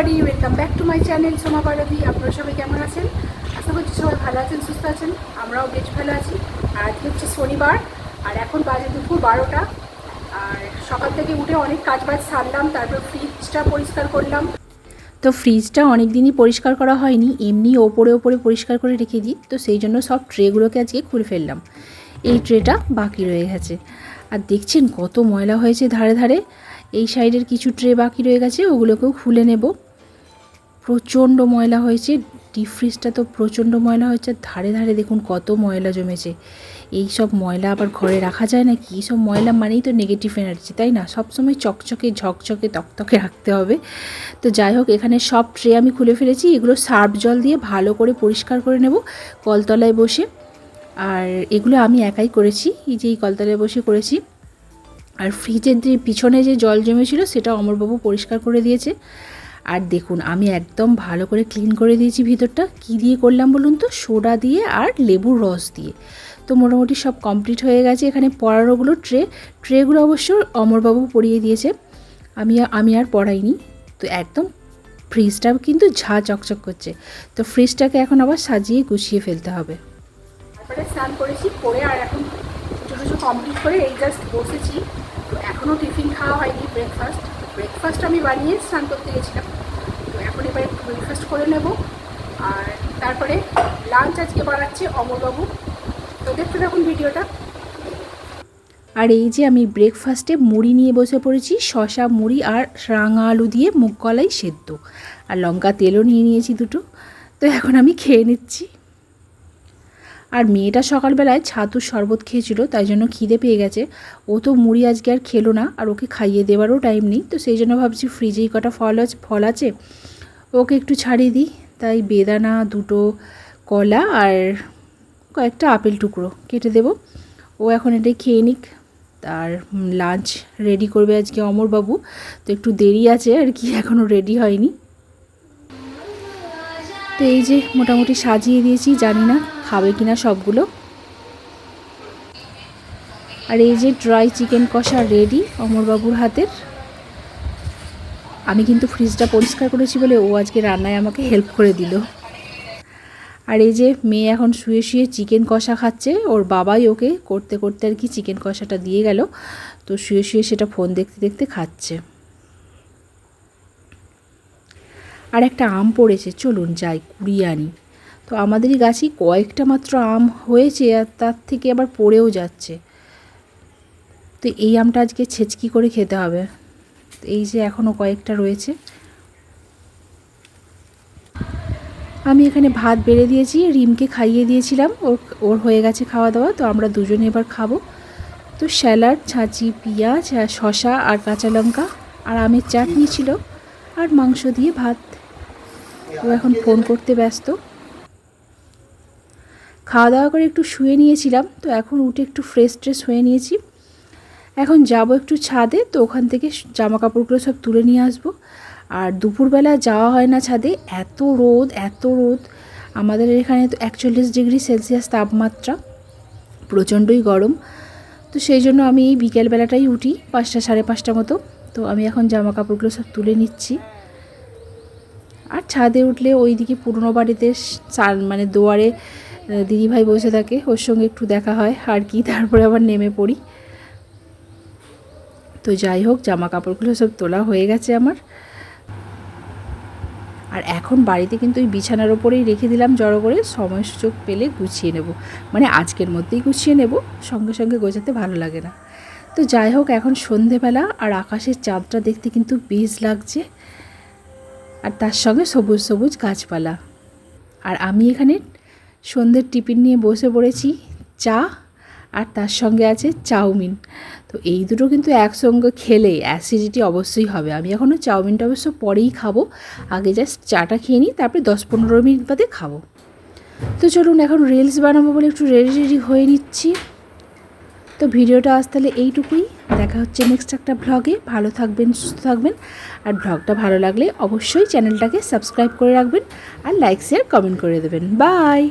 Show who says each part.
Speaker 1: Everybody welcome back to my channel Soma পারবি আপনারা সবাই কেমন আছেন? আশা করছি সবাই ভালো আছেন, সুস্থ আছেন। আমরাও বেশ ভালো আছি। আর আজকে হচ্ছে শনিবার, আর এখন বাজে দুপুর বারোটা। আর সকাল থেকে উঠে অনেক কাজ বাজ সারলাম, তারপর ফ্রিজটা পরিষ্কার করলাম। তো ফ্রিজটা অনেক দিনই পরিষ্কার করা হয়নি, এমনি ওপরে ওপরে পরিষ্কার করে রেখে দিই। তো সেই জন্য সব ট্রেগুলোকে আজকে খুলে ফেললাম। এই ট্রেটা বাকি রয়ে গেছে। আর দেখছেন কত ময়লা হয়েছে ধারে ধারে? এই সাইডের কিছু ট্রে বাকি রয়ে গেছে, ওগুলোকেও খুলে নেব। প্রচণ্ড ময়লা হয়েছে ডিপ ফ্রিজটা তো প্রচণ্ড ময়লা হয়েছে, ধারে ধারে দেখুন কত ময়লা জমেছে। এই সব ময়লা আবার ঘরে রাখা যায় না কি? সব ময়লা মানেই তো নেগেটিভ এনার্জি তাই না? সবসময় চকচকে, ঝকঝকে, তকতকে রাখতে হবে। তো যাই হোক, এখানে সব ট্রে আমি খুলে ফেলেছি, এগুলো সার্ফ জল দিয়ে ভালো করে পরিষ্কার করে নেব কলতলায় বসে। আর এগুলো আমি একাই করেছি, এই যে এই কলতলায় বসে করেছি। আর ফ্রিজের পিছনে যে জল জমেছিল, সেটা অমরবাবু পরিষ্কার করে দিয়েছে। আর দেখুন, আমি একদম ভালো করে ক্লিন করে দিয়েছি ভিতরটা। কি দিয়ে করলাম বলুন তো? সোডা দিয়ে আর লেবুর রস দিয়ে। তো মোটামুটি সব কমপ্লিট হয়ে গেছে এখানে পড়ানোগুলো ট্রে ট্রেগুলো অবশ্য অমরবাবু পরিয়ে দিয়েছে। আমি আমি আর পড়াইনি। তো একদম ফ্রিজটা কিন্তু ঝা চকচক করছে। তো ফ্রিজটাকে এখন আবার সাজিয়ে গুছিয়ে ফেলতে হবে। তারপরে স্নান করেছি, করে আর এখন কিছু কিছু কমপ্লিট করে এই জাস্ট বসেছি। এখনও টিফিন খাওয়া হয়নি ব্রেকফাস্ট ব্রেকফাস্ট আমি বানিয়ে স্নান করতে গেছিলাম। তো এখন এবার একটু ব্রেকফাস্ট করে নেব। আর তারপরে লাঞ্চ আজকে বানাচ্ছে অমরবাবু তো দেখতে থাকুন ভিডিওটা। আর এই যে আমি ব্রেকফাস্টে মুড়ি নিয়ে বসে পড়েছি শশা মুড়ি আর রাঙা আলু দিয়ে মুগ কলাই সেদ্ধ। আর লঙ্কা তেলও নিয়ে নিয়েছি দুটো। তো এখন আমি খেয়ে নিচ্ছি। আর মেয়েটা সকালবেলায় ছাতুর শরবত খেয়েছিল, তাই জন্য খিদে পেয়ে গেছে। ও তো মুড়ি আজকে আর খেলো না, আর ওকে খাইয়ে দেওয়ারও টাইম নেই। তো সেই জন্য ভাবছি ফ্রিজেই কটা ফল আছে ফল আছে, ওকে একটু ছাড়িয়ে দিই। তাই বেদানা, দুটো কলা আর কয়েকটা আপেল টুকরো কেটে দেব। ও এখন এটাই খেয়ে নিক। আর লাঞ্চ রেডি করবে আজকে অমরবাবু। তো একটু দেরি আছে আর কি এখনও রেডি হয়নি। তো এই যে মোটামুটি সাজিয়ে দিয়েছি, জানি না খাবে কিনা সবগুলো। আর এই যে ড্রাই চিকেন কষা রেডি অমরবাবুর হাতের। আমি কিন্তু ফ্রিজটা পরিষ্কার করেছি বলে ও আজকে রান্নায় আমাকে হেল্প করে দিল। আর এই যে মেয়ে এখন শুয়ে শুয়ে চিকেন কষা খাচ্ছে, ওর বাবাই ওকে করতে করতে আর কি চিকেন কষাটা দিয়ে গেল। তো শুয়ে শুয়ে সেটা ফোন দেখতে দেখতে খাচ্ছে। আর একটা আম পড়েছে, চলুন যাই, কুড়িয়ে আনি। তো আমাদেরই গাছই কয়েকটা মাত্র আম হয়েছে আর তার থেকে আবার পড়েও যাচ্ছে। তো এই আমটা আজকে ছেচকি করে খেতে হবে। এই যে এখনও কয়েকটা রয়েছে। আমি এখানে ভাত বেড়ে দিয়েছি, রিমকে খাইয়ে দিয়েছিলাম। ওর ওর হয়ে গেছে খাওয়া দাওয়া তো আমরা দুজনে এবার খাব। তো স্যালাড, ছাঁচি, পেঁয়াজ আর শশা আর কাঁচা লঙ্কা আর আমের চাটনি ছিল। আর মাংস দিয়ে ভাত। ও এখন ফোন করতে ব্যস্ত। খাওয়া দাওয়া করে একটু শুয়ে নিয়েছিলাম, তো এখন উঠে একটু ফ্রেশ ট্রেশ হয়ে নিয়েছি। এখন যাব একটু ছাদে, তো ওখান থেকে জামা কাপড়গুলো সব তুলে নিয়ে আসব। আর দুপুরবেলা যাওয়া হয় না ছাদে, এত রোদ এত রোদ। আমাদের এখানে তো একচল্লিশ ডিগ্রি সেলসিয়াস তাপমাত্রা, প্রচণ্ডই গরম। তো সেই জন্য আমি এই বিকেলবেলাটাই উঠি, পাঁচটা সাড়ে পাঁচটা মতো। তো আমি এখন জামা কাপড়গুলো সব তুলে নিচ্ছি। আর ছাদে উঠলে ওইদিকে পুরনো বাড়িতে মানে দুয়ারে দিদিভাই বসে থাকে, ওর সঙ্গে একটু দেখা হয়, আর কি, তারপরে আবার নেমে পড়ি। তো যাই হোক জামা কাপড়গুলো সব তোলা হয়ে গেছে আমার। আর এখন বাড়িতে কিন্তু ওই বিছানার ওপরেই রেখে দিলাম জড়ো করে সময় সুযোগ পেলে গুছিয়ে নেব। মানে আজকের মধ্যেই গুছিয়ে নেব, সঙ্গে সঙ্গে গোছাতে ভালো লাগে না। তো যাই হোক, এখন সন্ধেবেলা, আর আকাশের চাঁদটা দেখতে কিন্তু বেশ লাগছে। আর তার সঙ্গে সবুজ সবুজ গাছপালা। আর আমি এখানে সন্ধ্যের টিফিন নিয়ে বসে পড়েছি, চা, আর তার সঙ্গে আছে চাউমিন। তো এই দুটো কিন্তু একসঙ্গে খেলে অ্যাসিডিটি অবশ্যই হবে। আমি এখনও চাউমিনটা অবশ্য পরেই খাব। আগে জাস্ট চাটা খেয়ে নিই, তারপরে দশ পনেরো মিনিট বাদে খাব। তো চলুন এখন রিলস বানাবো বলে একটু রেডি রেডি হয়ে নিচ্ছি। তো ভিডিওটা আজ তাহলে এইটুকুই। দেখা হচ্ছে নেক্সট একটা ভ্লগে ভালো থাকবেন, সুস্থ থাকবেন। আর ভ্লগটা ভালো লাগলে অবশ্যই চ্যানেলটাকে সাবস্ক্রাইব করে রাখবেন। আর লাইক শেয়ার কমেন্ট করে দেবেন। বাই